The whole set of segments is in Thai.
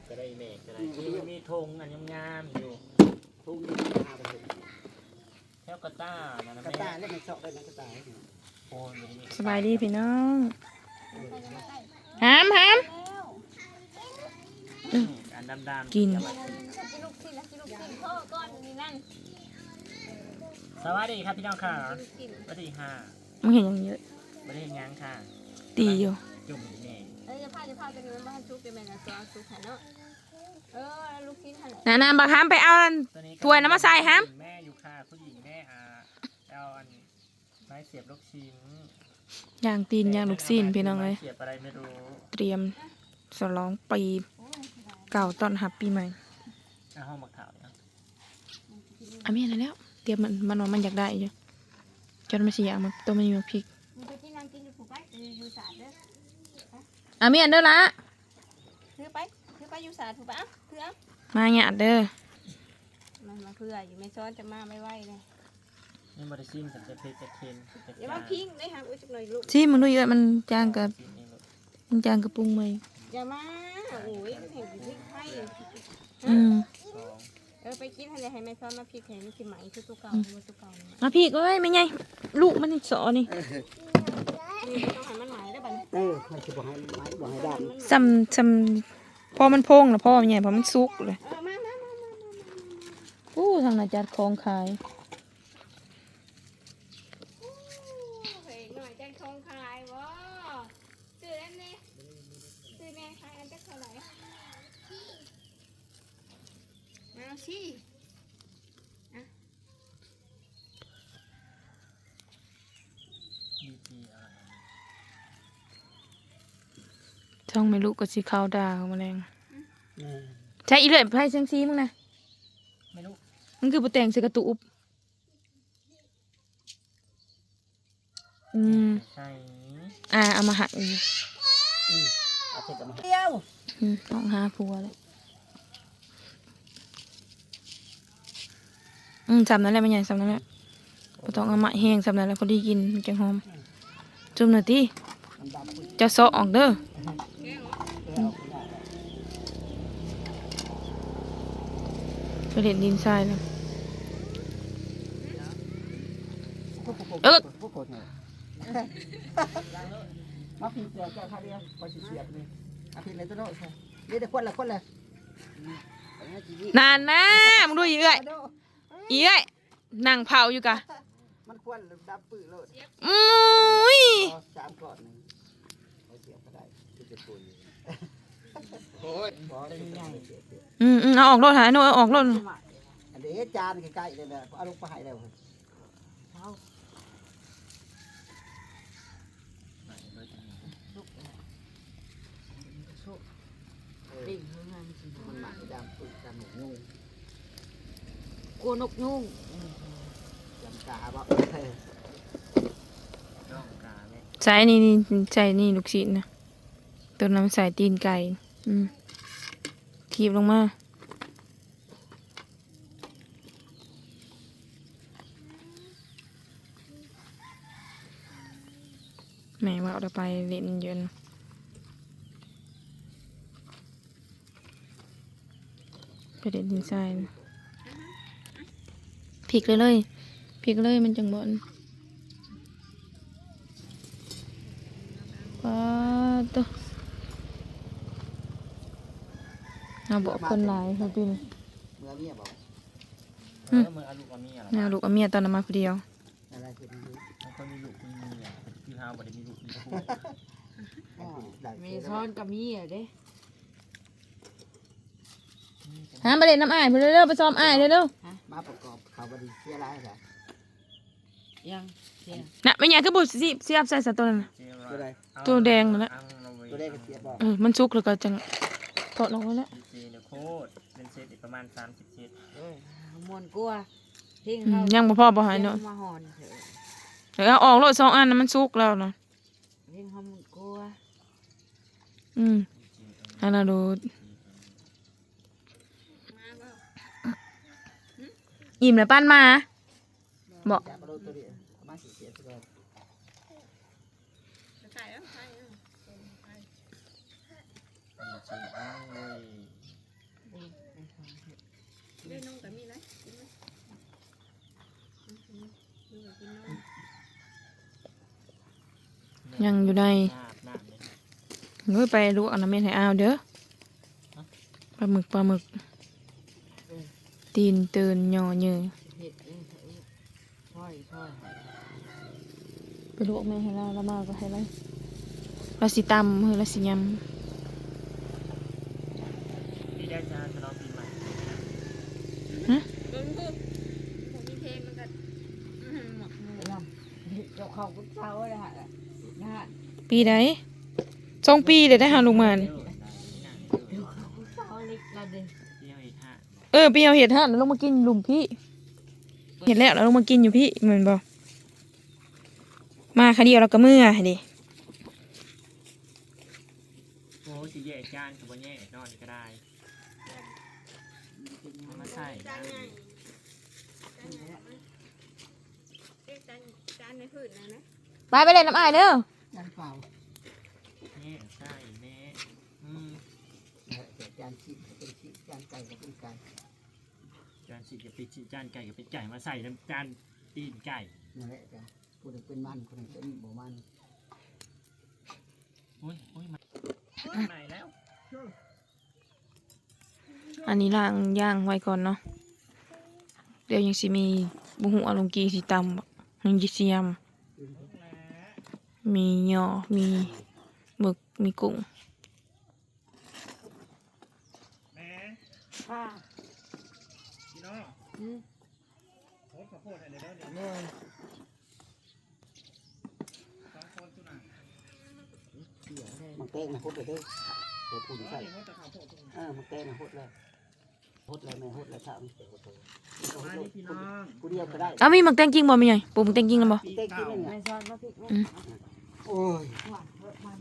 บก็ได้แม่ก็ได้ที่มีธงอันงามๆอยู่ทุ่งนี่หาไปเห็นแถวกระต้านะนะกระแม่ต่ายเล่นในเสาะได้นะกระต่ายโอนอยู่นี่สบายดีพี่น้องหามหาม อันดำๆกินอย่ามากินลูกชิ้นนะกินลูกชิ้นพ่อก้อนนี่นั่นสวัสดีครับพี่น้องค่ะกินสวัสดีค่ะมึงเห็นอย่างเยอะสวัสดีงานค่ะตีอยู่ จุ่มแม่เอ้ยจะพาจะพาจะนี่มันบ้านซุกเป็นแม่นะตัวซุกหันเนาะเออลูกชิ้นหันนานาบักหามไปเอาอัน ตัวนี้ก็ถ้วยน้ำมาใส่ฮะ แม่อยู่ค่ะผู้หญิงแม่อาเอาอันไม้เสียบลูกชิ้นย่างตีนย่างลูกซีนพี่น้องเลยเสียบอะไรไม่รู้เตรียมสลองปีเก่าต้อนรับปีใหม่เอาห้องมะขาวเนี่ย อะมีอะไรแล้วเตรียมมันมันว่ามันอยากได้อยู่จนมันสิอยากมันตัวมันมีมักพริกมึงไปที่นั่งกินอยู่ผูกไปอยู่ศาสตร์เด้อ อะมีอันเด้อละถือไปถือไปอยู่ศาสตร์ถูกปะถือมาหยาดเด้อมันมาเพื่ออยู่ไม่ซ้อนจะมาไม่ไหวเลยนี่บริซิมสันจะเพชรจะเคนจะอย่ามาพิงได้ครับอุ้ยจักหน่อยลูกที่มึงดูเยอะมันจางกับซิมเองลูกมันจางกับปรุงไหมอย่ามาโอ้ยเห็นพริกไทยอืมสองเออไปกินทันเลยให้ไม่ซ้อนมาพริกให้มันสิไหมคือตัวเก่าตัวตัวเก่านี่มาพี่ก็เอ้ยไม่ไงลูกมันนี่สอนี่นี่ต้องให้มันไหมได้ บัดนี้เออไม่ใช่บอกให้ไม้บอกให้ดซ้ำซ้ำพอมันพงแล้วพอมันใหญ่พอมันสุกเลยเออมามามามามาอู้ทางนาจัดของขายเฮ้ยหน่อยแจ้งทงขายวะซื้อแล้วเนี่ยซื้อแม่ขายอันจะเท่าไหร่เอาสิ ดีจีอะไร ช่องไม่ลูกก็สิเข้าวดาวแมลงำเออใช่อีเลื่อยไพ่เชียงซีมึงนะไม่รู้มันคือประแตงใส่กระตุบอืมใช่อ่าเอามาหักอีกเอาเสร็จแล้วมาเดียวอืมต้องหาผัวเลยอืมสำนั้นแหละไม่ใหญ่สำนั้นแหละบ่ต้องเอามาแห้งสำนั้นแหละพอดีกินมันจังหอม จุ่มหน่อยติมันดำปุ้ยจะซอออกเด้อเอ เอาไปได้ไปเด็ดดินทรายเลยเออพวกโคตรเนี่ยมาพิมพ์เสียแก้ค่าเดียวไปสิเสียบเลยอาพิมพ์เลยตัวโน้ตใช่นี่แต่คนละคนละนานนะมึงดูอีเอ้ยอีเอ้ยนั่งเผาอยู่กะมันควรดับปื้อโลดอุ้ยเอาสามก่อนหนึ่งเอาเสียบก็ได้ที่จะปุยโอ้ยบ อกได้ง่ายๆอืมอืมเอาออกรถหายโน่เอาออกรถอันนี้จานใกล้ๆเลยนะเอาลงไปให้แล้วเอาดิ่งเฮือนมันหมักดำปุยดำหมูนุ่งกลัวนกยุ่งดำกาบ่ร่องกาแม่ใส่นี่นี่ใส่นี่ลูกชิ้นนะตัวนั้นใส่ตีนไก่ อืม ทีบลงมา แม่ว่าเราไปเล่นเยนไปเล่นดินทรายนะพลิกเลยเลยพลิกเลยมันจังบอลว้าตัว เอาบอกคนหลายเขาดินเมื่อเมียบอกเออมือเอาลูกเอาเมียเหรอเอาลูกเอาเมียตอนนั้นมาคนเดียวอะไรคือนี้มันก็มีลูกมีเมียพี่ฮาวบ่ได้มีลูกมีคู่มีซ้อนกับมีอะเด้หาไปเล่นน้ำอ้ายไปเร็วๆไปซ้อมอ้ายเร็วมาประกอบเขาบดีเสียร้ายค่ะยังเสียๆน่ะไม่อยากก็บุสิเสียบใส่สัตว์ตัวนั้นน่ะเจ้าตัวใดตัวแดงนั่นแหละตัวได้ก็เสียบอกเออมันสุกแล้วก็จัง ถอดออกแล้วแหละดีเจเนี่ยโคตรเป็นเซตอีกประมาณ30เซตเอ้ยมวนกลัวทิ้งอืเขามยังบ่พอบ่หายเนาะมาหอนเถอะเดี๋ยวเอาออกโลดสองอันนะมันสุกแล้วนะทิ้งเขามวนกลัวอืมอันนั้นดูอิ่มแล้วปั้นมาบอก จับเอาตัวเดียว สิไปแม่น้องกับมีไรกินไหมกินน้อยังอยู่ในเฮ้ยไปลวกน้ำไม่ให้อ้าวเด้อปลาหมึกปลาหมึก ตีนเตือนยอเยื่อไปลวกแม่ให้เราแล้วมาก็ให้ไรเราสิตำเฮ้ยเาสิยำ ได้จะฉลองปีใหม่เบิ่งกูผมมีเพลงมันก็อื้อหือหมดมือลำเจ้าเขาก็เช้าเลยฮะนะฮะำปีใดสองปีเดี๋ยวได้หาลูกมันเด้อได้นี่น่ะเด้อเช้าเล็กละเด้เที่ยวอีกห้าเออปีเอาเห็ดห่านแล้วลงมากินลุมพี่ เห็ดแล้วแล้วลงมากินอยู่พี่เหมือนบอมาคดียวเราก็เมื่อดิโอ้สิแย่จานกับบ่แย่นอนก็ได้เอามา ใส่จานะนใหญ่จานใหญ่เรียกจานจานในพื้นนะนะไปไปเล่นน้ำอายเด้อจานเปล่าแย่ใส่แม่อืมแต่จานชิ้นเป็นชิ้นจานไก่ก็เป็นไก่จานสิจะปิดจานไก่กับเป็นไก่มาใส่น้ำจานตีนไก่นั่นแหละจ้ะคนหนึ่งเป็นมันคนหนึ่งเป็นบ่มันโอ้ยโอ้ยมาใหม่แล้ว อันนี้ล่างย่างไว้ก่อนเนาะ เดี๋ยวยังสิมีบุหัวลงกีสีตำบักยังยิเซียม มีหยอมีหมึก มีกุ้งแม่ป้าพี่น้องอืมโคตรข้าวโพดอะไรเด้อเนี่ยเลยสองคนตุน่ะเสียเลยมันเต้งนะฮดเลยเด้อเดี๋ยวพูดโอ้ใส่เออมันเต้งนะฮดเลย ฮดเลยแม่ฮดเลยถ้ามันเตะฮดเลยมานี่พี่น้องกูเดียวก็ได้อ้าวมีหมักแตงจริงบ่มีไงปลูกหมักแตงจริงแล้วบ่ปีเต้งกินเก่านี่ไม่นะซ้อนมาพริกไหมอืมโอ้ยหวานเพิ่มมัน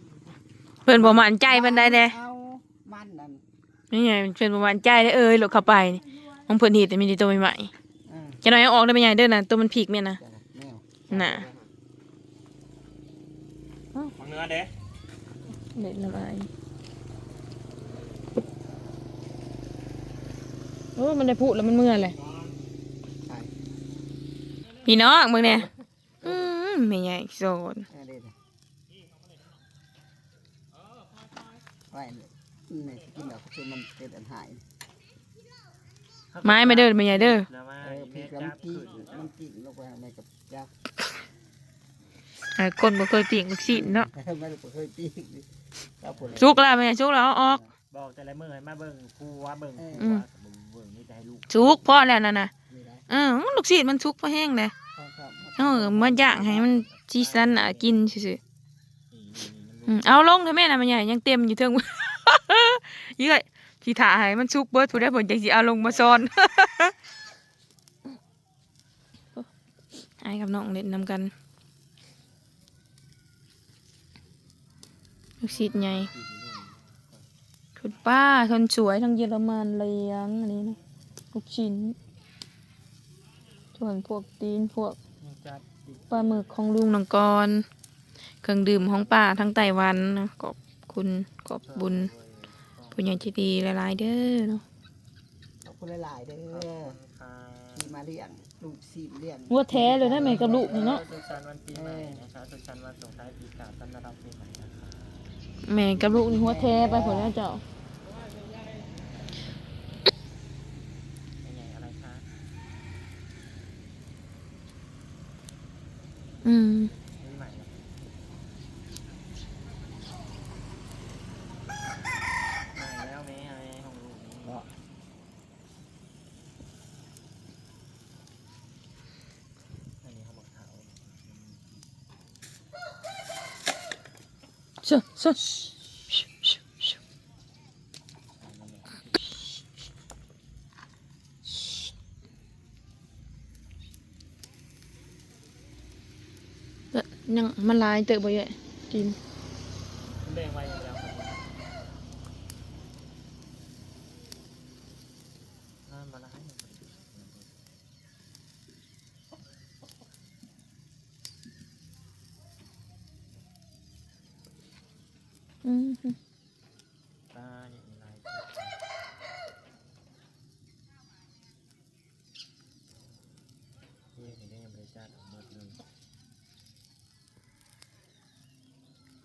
เพิ่นบ่มั่นใจบันไดเด้เอามันนั่นนี่ไงเพิ่นบ่มั่นใจเด้อเอ้ยหลดเข้าไปนี่ของเพิ่นเฮ็ดแต่มีแต่ตัวใหม่เออๆจะน้อยเอาออกได้บ่ใหญ่เด้อน่ะตัวมันพีกแม่นนะจ้ะแมวน่ะของเนื้อเด้เด็ดน้ำอา ยโอ้ยมันได้พูดแล้วมันเมื่อยเลยพี่น้องมึงเนี่ยอืมไม่ใหญ่โซนเออเดินแล้วคือมันเป็นอันหายไม้มาเด้อไม่ใหญ่เด้อแล้วว่าเออแม่พี่กับจัมันบกินขึ้นมาอ่าคนบ่เคยเปลี่ยนลูกศิษย์เนาะชุกแล้วไม่ใหญ่ชุกแล้วออกบอกแต่ละมือให้มาเบิ่งครูว่าเบิ่งครูว่า ชุกพอแล้วนั่นน่ะไม่ได้เออลูกศิษย์มันชุกพอแห้งเลยข้าวข้าวเออมาย่างให้มันจีสันอะกินซื่อนี่นี่นี่ๆอืมเอาลงเถอะแม่น่ะไม่ใหญ่ยังเต็มอยู่เทิงเยื่อยที่ถ่าให้มันชุกเบิดผู้ใดผลจังสิเอาลงมาซ้อนไอ้กับน้องเล่นนำกันลูกศิษย์ใหญ่คุณป้าคนสวยทั้งเยอรมันเลี้ยงอันนี้นะ ลูกชิ้น ส่วนพวกตีนพวกนี่จัดติดปลาหมึกของลุงนังกร เครื่องดื่มของป้าทั้งไต้หวันนะขอบคุณขอบบุญผู้ใหญ่ใจดีหลายๆเด้อเนาะขอบคุณหลายๆเด้อค่ะที่มาเลี้ยงลูกซีเลี้ยงวัวแท้เลยนะแม่กับลูกนี่เนาะสุขสันต์วันปีใหม่นะคะสุขสันต์วันส่งท้ายปีเก่าต้อนรับปีใหม่นะคะแม่กับลูกนี่หัวแท้ไปผลแล้วเจ้า เป็นไงอะไรคะ อืมปีใหม่เหรอใหม่แล้วแม่อะไรของลูกนี่ ก็ อันนี้เขาบอกเขา เชื่อเชื่อ อันนั้นเนี่ย ยังมันลายเตอะบ่เยอะกิน คุณแดงไว้อย่างเดียวครับนั่นมาแล้วให้ อืม ตาอย่างไรนี่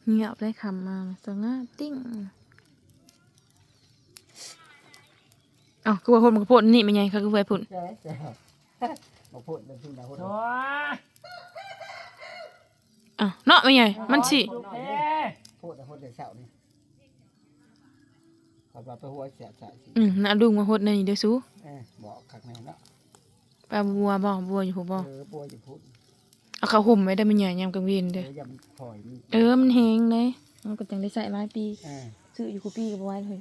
เห็นได้ยังบริจาคออกหมดเลยเงียบได้คำมาสงาติ้งเอ้าคือว่าคนมันก็พูดนี่เป็นไงเขาคือว่าพูดใช่ใช่มาพูดเป็นที่นะพูดโถ่อะเนาะเป็นไงมันสิลูกเด้พูดแต่พูดแต่เสานี่ขอรับไปหัวเสียใจสิอืมน่าลุงมาโหดในนี่เด้อสู้เออบอกขักแนวเนาะปลาบัวบ่บัวอยู่ผู้บ่เออปัวจะพูด เอาข้าวห่มไว้ได้มันใหญ่ยามกลางเวียนเอเด้ออยำถอยนี่เออ มันแฮงเลยมันก็จังได้ใส่หลายปี เออ ซื้ออยู่กูปีก็บ่ไหว้เลย